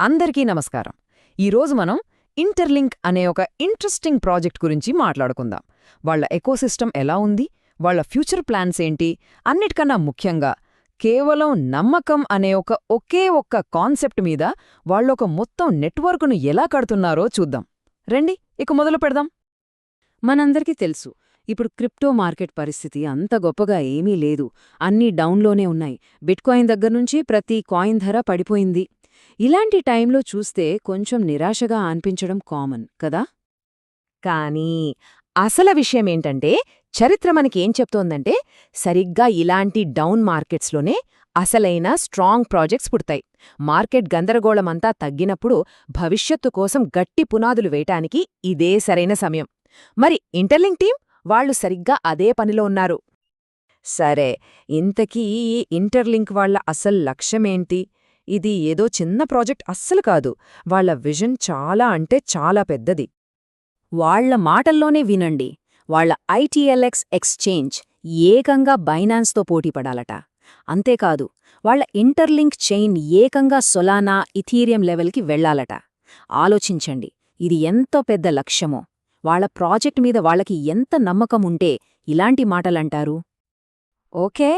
అందరికీ నమస్కారం. ఈరోజు మనం ఇంటర్లింక్ అనే ఒక ఇంట్రెస్టింగ్ ప్రాజెక్ట్ గురించి మాట్లాడుకుందాం. వాళ్ళ ఎకోసిస్టమ్ ఎలా ఉంది? వాళ్ళ ఫ్యూచర్ ప్లాన్స్ ఏంటి? అన్నిటికన్నా ముఖ్యంగా కేవలం నమ్మకం అనే ఒక ఒకే ఒక్క కాన్సెప్ట్ మీద వాళ్ళొక మొత్తం నెట్వర్క్ను ఎలా కడుతున్నారో చూద్దాం. రండి ఇక మొదలు పెడదాం. మనందరికీ తెలుసు ఇప్పుడు క్రిప్టో మార్కెట్ పరిస్థితి అంత గొప్పగా ఏమీ లేదు. అన్నీ డౌన్లోనే ఉన్నాయి. బిట్కాయిన్ దగ్గర్నుంచి ప్రతి కాయిన్ ధర పడిపోయింది. ఇలాంటి టైంలో చూస్తే కొంచెం నిరాశగా అనిపించడం కామన్ కదా? కానీ అసల విషయమేంటంటే చరిత్ర మనకేం చెప్తోందంటే సరిగ్గా ఇలాంటి డౌన్ మార్కెట్స్లోనే అసలైన స్ట్రాంగ్ ప్రాజెక్ట్స్ పుడతాయి. మార్కెట్ గందరగోళమంతా తగ్గినప్పుడు భవిష్యత్తు కోసం గట్టి పునాదులు వేయటానికి ఇదే సరైన సమయం. మరి ఇంటర్లింక్ టీం వాళ్ళు సరిగ్గా అదే పనిలో ఉన్నారు. సరే ఇంతకీ ఈ ఇంటర్లింక్ వాళ్ళ అసలు లక్ష్యమేంటి? ఇది ఏదో చిన్న ప్రాజెక్ట్ అస్సలు కాదు. వాళ్ళ విజన్ చాలా అంటే చాలా పెద్దది. వాళ్ళ మాటల్లోనే వినండి. వాళ్ళ ఐటీఎల్ఎక్స్ ఎక్స్చేంజ్ ఏకంగా బైనాన్స్తో పోటీపడాలట అంతేకాదు వాళ్ళ ఇంటర్లింక్ చైన్ ఏకంగా సొలానా ఇథీరియం లెవెల్కి వెళ్ళాలట ఆలోచించండి ఇది ఎంతో పెద్ద లక్ష్యమో. వాళ్ళ ప్రాజెక్ట్ మీద వాళ్ళకి ఎంత నమ్మకముంటే ఇలాంటి మాటలంటారు? ఓకే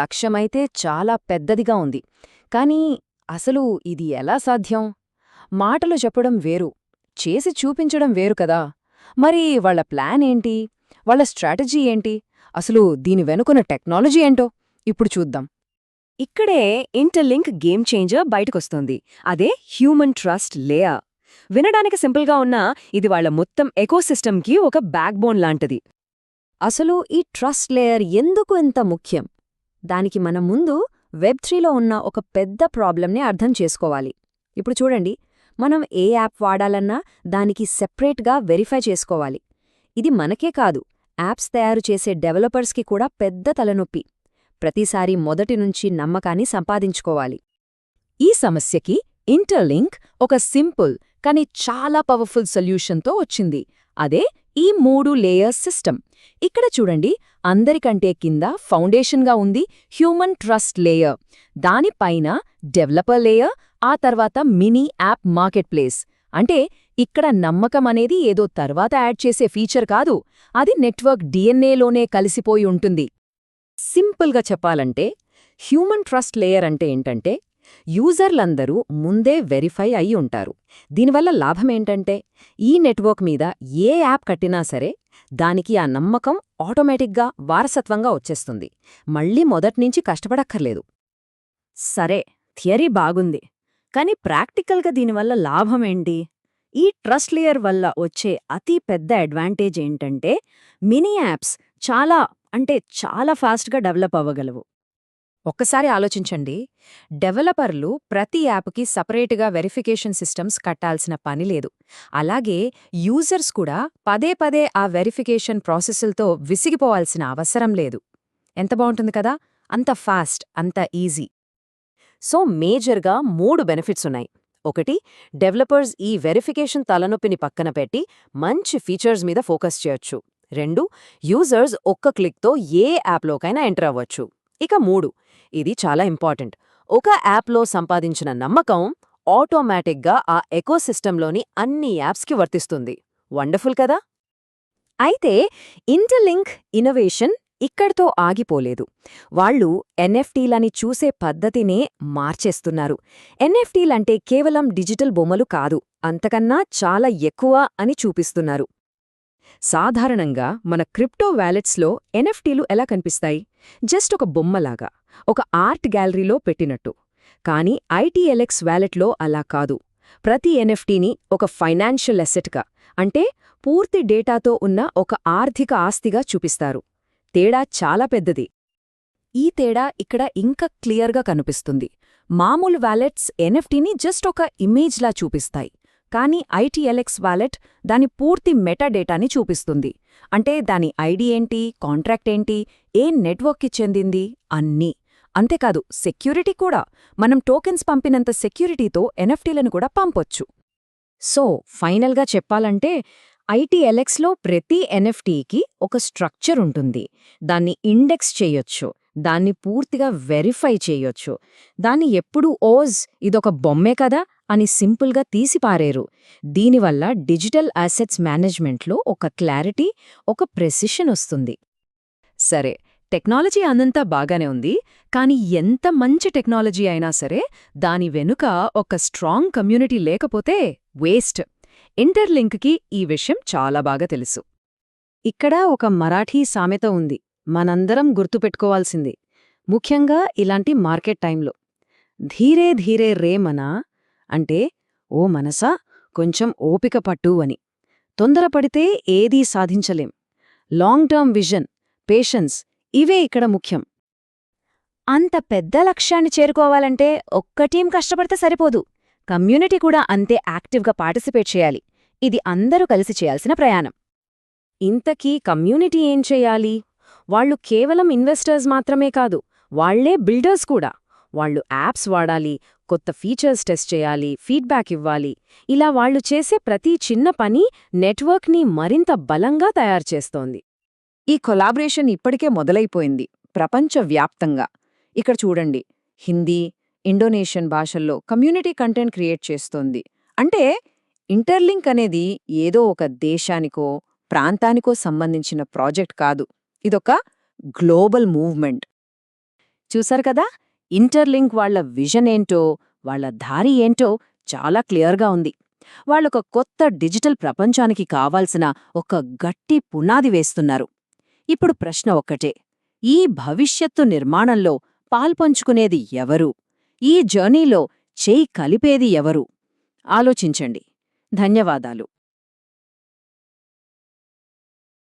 లక్ష్యమైతే చాలా పెద్దదిగా ఉంది. కానీ అసలు ఇది ఎలా సాధ్యం? మాటలు చెప్పడం వేరు చేసి చూపించడం వేరు కదా. మరి వాళ్ళ ప్లాన్ ఏంటి? వాళ్ళ స్ట్రాటజీ ఏంటి? అసలు దీని వెనుకున్న టెక్నాలజీ ఏంటో? ఇప్పుడు చూద్దాం. ఇక్కడే ఇంటర్లింక్ గేమ్ చేంజర్ బయటకొస్తుంది. అదే హ్యూమన్ ట్రస్ట్ లేయర్. వినడానికి సింపుల్గా ఉన్నా ఇది వాళ్ళ మొత్తం ఎకోసిస్టమ్కి ఒక బ్యాక్బోన్ లాంటిది. అసలు ఈ ట్రస్ట్ లేయర్ ఎందుకు ఎంత ముఖ్యం? దానికి మనం ముందు వెబ్ త్రీలో ఉన్న ఒక పెద్ద ప్రాబ్లంని అర్థం చేసుకోవాలి. ఇప్పుడు చూడండి మనం ఏ యాప్ వాడాలన్నా దానికి సెపరేట్గా వెరిఫై చేసుకోవాలి. ఇది మనకే కాదు యాప్స్ తయారు చేసే డెవలపర్స్కి కూడా పెద్ద తలనొప్పి. ప్రతిసారి మొదటి నుంచి నమ్మకాన్ని సంపాదించుకోవాలి. ఈ సమస్యకి ఇంటర్లింక్ ఒక సింపుల్ కానీ చాలా పవర్ఫుల్ సొల్యూషన్తో వచ్చింది. అదే ఈ మూడు లేయర్స్ సిస్టమ్. ఇక్కడ చూడండి అందరికంటే కింద ఫౌండేషన్గా ఉంది హ్యూమన్ ట్రస్ట్ లేయర్. దానిపైన డెవలపర్ లేయర్ ఆ తర్వాత మినీ యాప్ మార్కెట్ ప్లేస్ అంటే ఇక్కడ నమ్మకం అనేది ఏదో తర్వాత యాడ్ చేసే ఫీచర్ కాదు అది నెట్వర్క్ డిఎన్ఏలోనే కలిసిపోయి ఉంటుంది. సింపుల్గా చెప్పాలంటే హ్యూమన్ ట్రస్ట్ లేయర్ అంటే ఏంటంటే యూజర్లందరూ ముందే వెరిఫై అయి ఉంటారు. దీనివల్ల లాభమేంటంటే ఈ నెట్వర్క్ మీద ఏ యాప్ కట్టినా సరే దానికి ఆ నమ్మకం ఆటోమేటిక్గా వారసత్వంగా వచ్చేస్తుంది. మళ్ళీ మొదట్నుంచి కష్టపడక్కర్లేదు. సరే థియరీ బాగుంది. కానీ ప్రాక్టికల్గా దీనివల్ల లాభమేంటి ఈ ట్రస్ట్ లేయర్ వల్ల వచ్చే అతి పెద్ద అడ్వాంటేజ్ ఏంటంటే మినీ యాప్స్ చాలా అంటే చాలా ఫాస్ట్గా డెవలప్ అవ్వగలవు. ఒక్కసారి ఆలోచించండి. డెవలపర్లు ప్రతి యాప్కి సపరేటుగా వెరిఫికేషన్ సిస్టమ్స్ కట్టాల్సిన పని లేదు. అలాగే యూజర్స్ కూడా పదే పదే ఆ వెరిఫికేషన్ ప్రాసెస్లతో విసిగిపోవాల్సిన అవసరం లేదు. ఎంత బావుంటుంది కదా? అంత ఫాస్ట్ అంత ఈజీ. సో మేజర్గా మూడు బెనిఫిట్స్ ఉన్నాయి. ఒకటి డెవలపర్స్ ఈ వెరిఫికేషన్ తలనొప్పిని పక్కన పెట్టి మంచి ఫీచర్స్ మీద ఫోకస్ చేయొచ్చు. రెండు యూజర్స్ ఒక్క క్లిక్తో ఏ యాప్లోకైనా ఎంటర్ అవ్వచ్చు. ఇక మూడు. ఇది చాలా ఇంపార్టెంట్. ఒక యాప్లో సంపాదించిన నమ్మకం ఆటోమేటిక్గా ఆ ఎకోసిస్టంలోని అన్ని యాప్స్కి వర్తిస్తుంది. వండర్ఫుల్ కదా? అయితే ఇంటర్లింక్ ఇన్నోవేషన్ ఇక్కడితో ఆగిపోలేదు. వాళ్ళు ఎన్ఎఫ్టీలని చూసే పద్ధతినే మార్చేస్తున్నారు. ఎన్ఎఫ్టీలంటే కేవలం డిజిటల్ బొమ్మలు కాదు అంతకన్నా చాలా ఎక్కువ అని చూపిస్తున్నారు. సాధారణంగా మన క్రిప్టో వ్యాలెట్స్లో ఎన్ఎఫ్టీలు ఎలా కనిపిస్తాయి? జస్ట్ ఒక బొమ్మలాగా ఒక ఆర్ట్ గ్యాలరీలో పెట్టినట్టు. కానీ ఐటీఎల్ఎక్స్ వ్యాలెట్లో అలా కాదు. ప్రతి ఎన్ఎఫ్టీని ఒక ఫైనాన్షియల్ అసెట్గా అంటే పూర్తి డేటాతో ఉన్న ఒక ఆర్థిక ఆస్తిగా చూపిస్తారు. తేడా చాలా పెద్దది. ఈ తేడా ఇక్కడ ఇంకా క్లియర్గా కనిపిస్తుంది. మామూలు వ్యాలెట్స్ ఎన్ఎఫ్టీని జస్ట్ ఒక ఇమేజ్లా చూపిస్తాయి. కానీ ఐటీఎల్ఎక్స్ వాలెట్ దాని పూర్తి మెటాడేటాని చూపిస్తుంది. అంటే దాని ఐడి ఏంటి కాంట్రాక్ట్ ఏంటి ఏ నెట్వర్క్కి చెందింది అన్నీ. అంతేకాదు సెక్యూరిటీ కూడా. మనం టోకెన్స్ పంపినంత సెక్యూరిటీతో ఎన్ఎఫ్టీలను కూడా పంపొచ్చు. సో ఫైనల్గా చెప్పాలంటే ఐటీఎల్ఎక్స్లో ప్రతి ఎన్ఎఫ్టీకి ఒక స్ట్రక్చర్ ఉంటుంది. దాన్ని ఇండెక్స్ చేయొచ్చు. దాన్ని పూర్తిగా వెరిఫై చేయొచ్చు. దాన్ని ఎప్పుడూ ఓజ్ ఇదొక బొమ్మే కదా అని సింపుల్గా తీసిపారేరు. దీనివల్ల డిజిటల్ అసెట్స్ మేనేజ్మెంట్లో ఒక క్లారిటీ ఒక ప్రెసిషన్ వస్తుంది. సరే టెక్నాలజీ అనంతా బాగానే ఉంది కానీ ఎంత మంచి టెక్నాలజీ అయినా సరే దాని వెనుక ఒక స్ట్రాంగ్ కమ్యూనిటీ లేకపోతే వేస్ట్. ఇంటర్లింక్కి ఈ విషయం చాలా బాగా తెలుసు. ఇక్కడ ఒక మరాఠీ సామెత ఉంది. మనందరం గుర్తుపెట్టుకోవాల్సింది. ముఖ్యంగా ఇలాంటి మార్కెట్ టైంలో. ధీరే ధీరే రేమనా అంటే ఓ మనసా కొంచెం ఓపిక పట్టు అని. తొందరపడితే ఏదీ సాధించలేం. లాంగ్ టర్మ్ విజన్ పేషెన్స్ ఇవే ఇక్కడ ముఖ్యం. అంత పెద్ద లక్ష్యాన్ని చేరుకోవాలంటే ఒక్క టీం కష్టపడితే సరిపోదు. కమ్యూనిటీ కూడా అంతే యాక్టివ్గా పార్టిసిపేట్ చేయాలి. ఇది అందరూ కలిసి చేయాల్సిన ప్రయాణం. ఇంతకీ కమ్యూనిటీ ఏం చెయ్యాలి వాళ్ళు కేవలం ఇన్వెస్టర్స్ మాత్రమే కాదు వాళ్ళే బిల్డర్స్ కూడా. వాళ్ళు యాప్స్ వాడాలి కొత్త ఫీచర్స్ టెస్ట్ చేయాలి ఫీడ్బ్యాక్ ఇవ్వాలి. ఇలా వాళ్ళు చేసే ప్రతి చిన్న పని నెట్వర్క్ని మరింత బలంగా తయారు చేస్తోంది. ఈ కొలాబరేషన్ ఇప్పటికే మొదలైపోయింది ప్రపంచవ్యాప్తంగా. ఇక్కడ చూడండి హిందీ ఇండోనేషియన్ భాషల్లో కమ్యూనిటీ కంటెంట్ క్రియేట్ చేస్తోంది. అంటే ఇంటర్లింక్ అనేది ఏదో ఒక దేశానికో ప్రాంతానికో సంబంధించిన ప్రాజెక్ట్ కాదు. ఇదొక గ్లోబల్ మూవ్మెంట్. చూశారు కదా? ఇంటర్లింక్ వాళ్ళ విజన్ ఏంటో వాళ్ళ దారి ఏంటో చాలా క్లియర్గా ఉంది. వాళ్ళొక కొత్త డిజిటల్ ప్రపంచానికి కావాల్సిన ఒక గట్టి పునాది వేస్తున్నారు. ఇప్పుడు ప్రశ్న ఒక్కటే. ఈ భవిష్యత్తు నిర్మాణంలో పాల్పంచుకునేది ఎవరు? ఈ జర్నీలో చేయి కలిపేది ఎవరు? ఆలోచించండి. ధన్యవాదాలు.